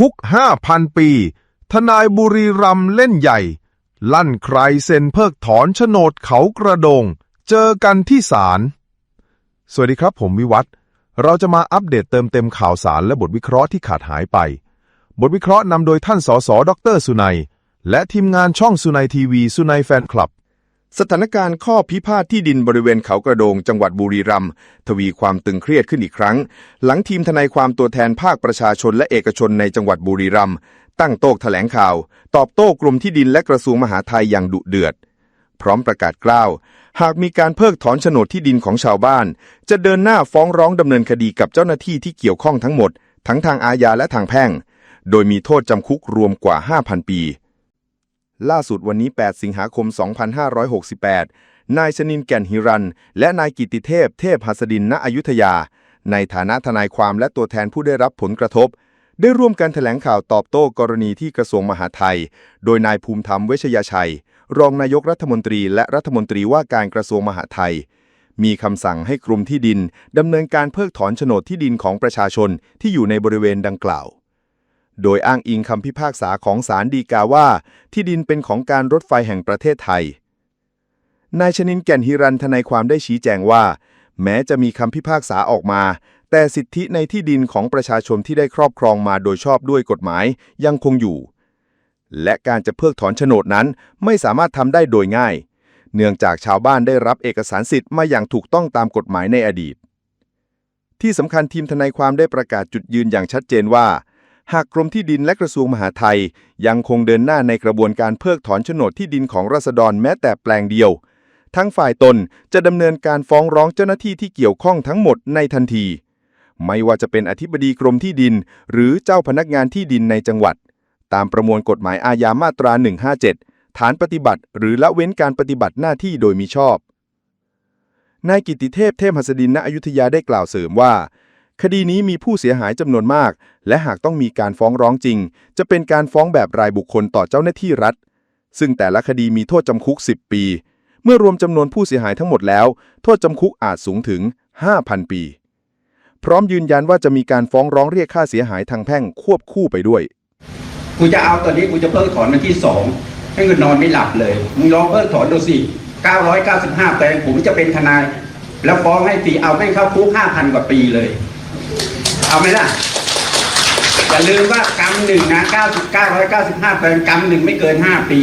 คุกห้าพันปี ทนายบุรีรัมเล่นใหญ่ ลั่นใครเซ็นเพิกถอนโฉนดเขากระโดง เจอกันที่ศาล สวัสดีครับผมวิวัฒเราจะมาอัปเดตเติมเต็มข่าวสารและบทวิเคราะห์ที่ขาดหายไป บทวิเคราะห์นำโดยท่านสสดรสุนัย และทีมงานช่องสุนัยทีวีสุนัยแฟนคลับ สถานการณ์ข้อพิพาทที่ดินบริเวณเขากระโดงจังหวัดบุรีรัมย์ทวีความตึงเครียดขึ้นอีกครั้ง หลังทีมทนายความตัวแทนภาคประชาชนและเอกชนในจังหวัดบุรีรัมย์ตั้งโต๊ะแถลงข่าว ตอบโต้กรมที่ดินและกระทรวงมหาดไทยอย่างดุเดือด พร้อมประกาศกล้าว หากมีการเพิกถอนโฉนดที่ดินของชาวบ้าน จะเดินหน้าฟ้องร้องดำเนินคดีกับเจ้าหน้าที่ที่เกี่ยวข้องทั้งหมด ทั้งทางอาญาและทางแพ่ง โดยมีโทษจำคุกรวมกว่า 5,000 ปี ล่าสุดวันนี้ 8 สิงหาคม 2568 นายชนินแก่นหิรัน และนายกิติเทพ เทพหัสดินณอยุธยา ในฐานะทนายความและตัวแทนผู้ได้รับผลกระทบ ได้ร่วมกันแถลงข่าวตอบโต้กรณีที่กระทรวงมหาดไทย โดยนายภูมิธรรมเวชยชัย รองนายกรัฐมนตรีและรัฐมนตรีว่าการกระทรวงมหาดไทย มีคำสั่งให้กรมที่ดินดำเนินการเพิกถอนโฉนดที่ดินของประชาชนที่อยู่ในบริเวณดังกล่าว โดยอ้างอิงคำพิพากษาของศาลฎีกาว่า ที่ดินเป็นของการรถไฟแห่งประเทศไทย นายชนินแก่นฮิรันทนายความได้ชี้แจงว่า แม้จะมีคำพิพากษาออกมา แต่สิทธิในที่ดินของประชาชนที่ได้ครอบครองมาโดยชอบด้วยกฎหมายยังคงอยู่ และการจะเพิกถอนโฉนดนั้นไม่สามารถทำได้โดยง่าย เนื่องจากชาวบ้านได้รับเอกสารสิทธิ์มาอย่างถูกต้องตามกฎหมายในอดีต ที่สำคัญทีมทนายความได้ประกาศจุดยืนอย่างชัดเจนว่า หากกรมที่ดินและกระทรวงมหาดไทย ยังคงเดินหน้าในกระบวนการเพิกถอนโฉนดที่ดินของราษฎรแม้แต่แปลงเดียว ทั้งฝ่ายตนจะดำเนินการฟ้องร้องเจ้าหน้าที่ที่เกี่ยวข้องทั้งหมดในทันที ไม่ว่าจะเป็นอธิบดีกรมที่ดิน หรือเจ้าพนักงานที่ดินในจังหวัด ตามประมวลกฎหมายอาญามาตรา 157 ฐานปฏิบัติ หรือละเว้นการปฏิบัติหน้าที่โดยมิชอบนายกิติเทพเทพหัสดินณอยุธยาได้กล่าวเสริมว่า คดีนี้มีผู้เสียหายจำนวนมาก และหากต้องมีการฟ้องร้องจริง จะเป็นการฟ้องแบบรายบุคคลต่อเจ้าหน้าที่รัฐ ซึ่งแต่ละคดีมีโทษจำคุก 10 ปี เมื่อรวมจำนวนผู้เสียหายทั้งหมดแล้ว โทษจำคุกอาจสูงถึง 5,000 ปี พร้อมยืนยันว่าจะมีการฟ้องร้องเรียกค่าเสียหายทางแพ่งควบคู่ไปด้วยกูจะเอาตอนนี้กูจะเพิกถอนวันที่สองให้เงินนอนไม่หลับเลยมึงลองเพิกถอนดูสิ995แปลงผมจะเป็นทนาย แล้วฟ้องให้ฟรีเอาแม่งเข้าคุก5,000 กว่าปีเลย เอาไหมล่ะอย่าลืมว่ากรรมหนึ่งนะ995แปลงกรรมหนึ่งไม่เกิน5ปี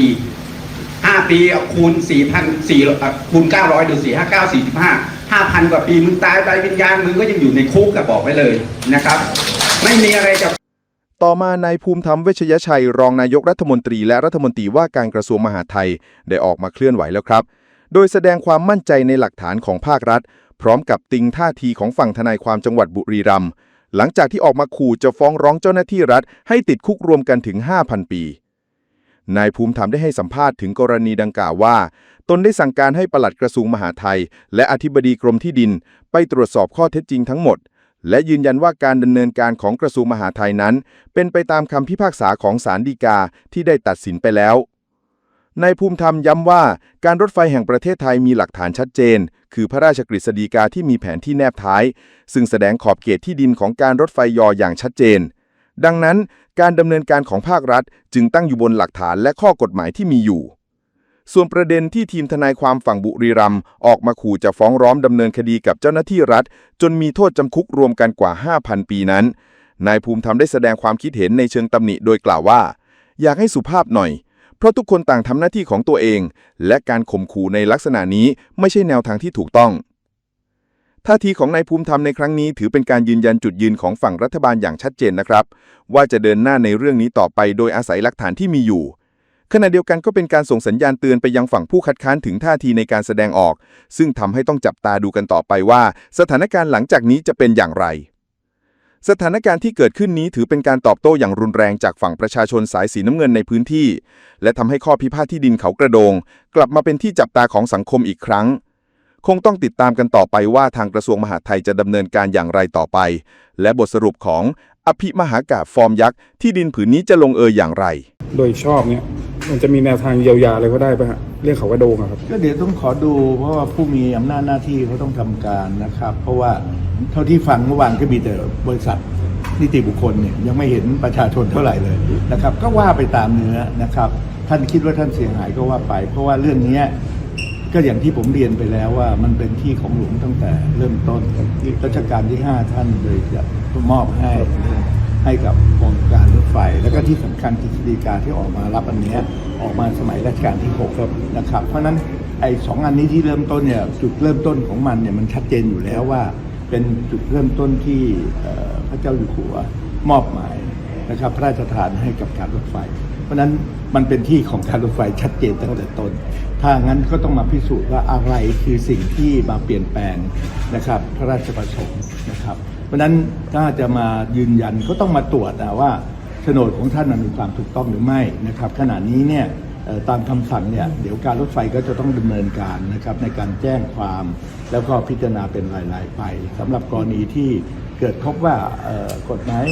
5ปีเอาปีคูณ4,000 4คูณ900ดูสิ59 45 5,000กว่าปีมึงตายไปวิญญาณมึงก็ยังอยู่ในคุกกับบอกไว้เลยนะครับ ไม่มีอะไรจะต่อมานายภูมิธรรมเวชยชัย รองนายกรัฐมนตรีและรัฐมนตรีว่าการกระทรวงมหาดไทยได้ออกมาเคลื่อนไหวแล้วครับ โดยแสดงความมั่นใจในหลักฐานของภาครัฐพร้อมกับติงท่าทีของฝั่งทนายความจังหวัดบุรีรัมย์หลังจากที่ออกมาขู่จะฟ้องร้องเจ้าหน้าที่รัฐ ให้ติดคุกรวมกันถึง 5,000 ปี นายภูมิธรรมได้ให้สัมภาษณ์ถึงกรณีดังกล่าวว่า ตนได้สั่งการให้ปลัดกระทรวงมหาดไทย และอธิบดีกรมที่ดิน ไปตรวจสอบข้อเท็จจริงทั้งหมด และยืนยันว่าการดำเนินการของกระทรวงมหาดไทยนั้น เป็นไปตามคำพิพากษาของศาลฎีกาที่ได้ตัดสินไปแล้ว นายภูมิธรรมย้ำว่าการรถไฟแห่งประเทศไทยมีหลักฐานชัดเจน คือพระราชกฤษฎีกาที่มีแผนที่แนบท้าย ซึ่งแสดงขอบเขตที่ดินของการรถไฟยออย่างชัดเจน ดังนั้นการดำเนินการของภาครัฐ จึงตั้งอยู่บนหลักฐานและข้อกฎหมายที่มีอยู่ ส่วนประเด็นที่ทีมทนายความฝั่งบุรีรัมย์ออกมาขู่จะฟ้องร้องดำเนินคดีกับเจ้าหน้าที่รัฐ จนมีโทษจำคุกรวมกันกว่า 5,000 ปีนั้นนายภูมิธรรมได้แสดงความคิดเห็นในเชิงตำหนิโดยกล่าวว่า อยากให้สุภาพหน่อย ราะทุกคนต่างทำหน้าที่ของตัวเอง และการข่มขู่ในลักษณะนี้ไม่ใช่แนวทางที่ถูกต้องท่าทีของนายภูมิธรรมในครั้งนี้ถือเป็นการยืนยันจุดยืนของฝั่งรัฐบาลอย่างชัดเจนนะครับ ว่าจะเดินหน้าในเรื่องนี้ต่อไปโดยอาศัยหลักฐานที่มีอยู่ ขณะเดียวกันก็เป็นการส่งสัญญาณเตือนไปยังฝั่งผู้คัดค้านถึงท่าทีในการแสดงออก ซึ่งทำให้ต้องจับตาดูกันต่อไปว่า สถานการณ์หลังจากนี้จะเป็นอย่างไร สถานการณ์ที่เกิดขึ้นนี้ถือเป็นการตอบโต้อย่างรุนแรงจากฝั่งประชาชนสายสีน้ำเงินในพื้นที่ และทำให้ข้อพิพาทที่ดินเขากระโดง กลับมาเป็นที่จับตาของสังคมอีกครั้ง คงต้องติดตามกันต่อไปว่าทางกระทรวงมหาดไทยจะดำเนินการอย่างไรต่อไป และบทสรุปของอภิมหากาฟอร์มยักษ์ที่ดินผืนนี้จะลงเอยอย่างไร โดยชอบเนี่ย มันจะมีแนวทางเยียวยาอะไรก็ได้ป่ะฮะเรื่องเขากระโดงอะครับ ก็เดี๋ยวต้องขอดูเพราะว่าผู้มีอำนาจหน้าที่เขาต้องทำการนะครับ เพราะว่าเท่าที่ฟังเมื่อวานก็มีแต่บริษัทนิติบุคคลเนี่ยยังไม่เห็นประชาชนเท่าไหร่เลยนะครับ ก็ว่าไปตามเนื้อนะครับ ท่านคิดว่าท่านเสียหายก็ว่าไป เพราะว่าเรื่องเนี้ยก็อย่างที่ผมเรียนไปแล้วว่ามันเป็นที่ของหลวงตั้งแต่เริ่มต้นรัชกาลที่ 5 ท่านเลยจะมอบให้ ให้กับกองการรถไฟ แล้วก็ที่สำคัญกฤษฎีกาที่ออกมารับอันนี้ออกมาสมัยรัชกาลที่6ครับนะครับ เพราะฉะนั้นไอ้สองอันนี้ที่เริ่มต้นเนี่ยจุดเริ่มต้นของมันเนี่ยมันชัดเจนอยู่แล้วว่า เป็นจุดเริ่มต้นที่พระเจ้าอยู่หัวมอบหมายนะครับพระราชทานให้กับการรถไฟ เพราะนั้นมันเป็นที่ของการรถไฟชัดเจนตั้งแต่ต้น ถ้างั้นก็ต้องมาพิสูจน์ว่าอะไรคือสิ่งที่มาเปลี่ยนแปลงนะครับ พระราชประสงค์นะครับ ราะฉะนั้นถ้าจะมายืนยันก็ต้องมาตรวจว่าโฉนดของท่านมันมีความถูกต้องหรือไม่นะครับ ขณะนี้เนี่ยตามคำสั่งเนี่ยเดี๋ยวการรถไฟก็จะต้องดำเนินการนะครับในการแจ้งความแล้วก็พิจารณาเป็นรายๆไปสำหรับกรณีที่เกิดพบว่ากฎหมาย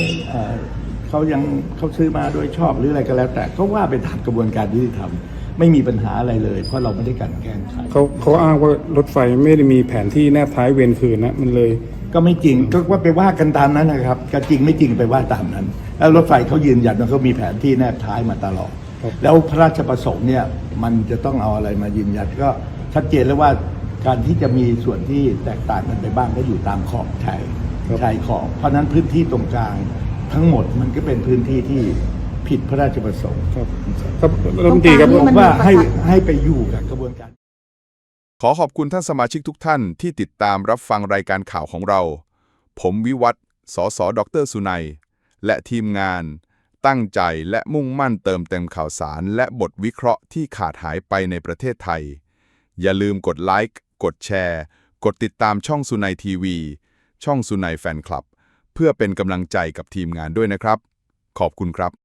เขายังเขาซื้อมาโดยชอบหรืออะไรก็แล้ว แต่ก็ว่าไปตามกระบวนการยุติธรรมไม่มีปัญหาอะไรเลย เพราะเราไม่ได้กันแกล้งใครเขาเขาอ้างว่ารถไฟไม่ได้มีแผนที่แนบท้ายเวรคืนนะมันเลย ก็ไม่จริงก็ว่าไปว่ากันตามนั้นนะครับก็จริงไม่จริงไปว่าตามนั้น แล้วรถไฟเขายืนยันว่าเขามีแผนที่แนบท้ายมาตลอดครับแล้วพระราชประสงค์เนี่ยมันจะต้องเอาอะไรมายืนยันก็ชัดเจนแล้วว่าการที่จะมีส่วนที่แตกต่างกันไปบ้างก็อยู่ตามขอบชายชายขอบเพราะฉะนั้นพื้นที่ตรงกลางทั้งหมดมันก็เป็นพื้นที่ที่ผิดพระราชประสงค์ครับครับรัฐมนตรีครับตรงกลางนี่มันว่าให้ให้ไปอยู่กับ ขอขอบคุณท่านสมาชิกทุกท่านที่ติดตามรับฟังรายการข่าวของเรา ผมวิวัฒน์สสดรสุนัย และทีมงาน ตั้งใจและมุ่งมั่นเติมเต็มข่าวสาร และบทวิเคราะห์ที่ขาดหายไปในประเทศไทย อย่าลืมกดไลค์กดแชร์ กดติดตามช่องสุนัยทีวี ช่องสุนัยแฟนคลับ เพื่อเป็นกำลังใจกับทีมงานด้วยนะครับ ขอบคุณครับ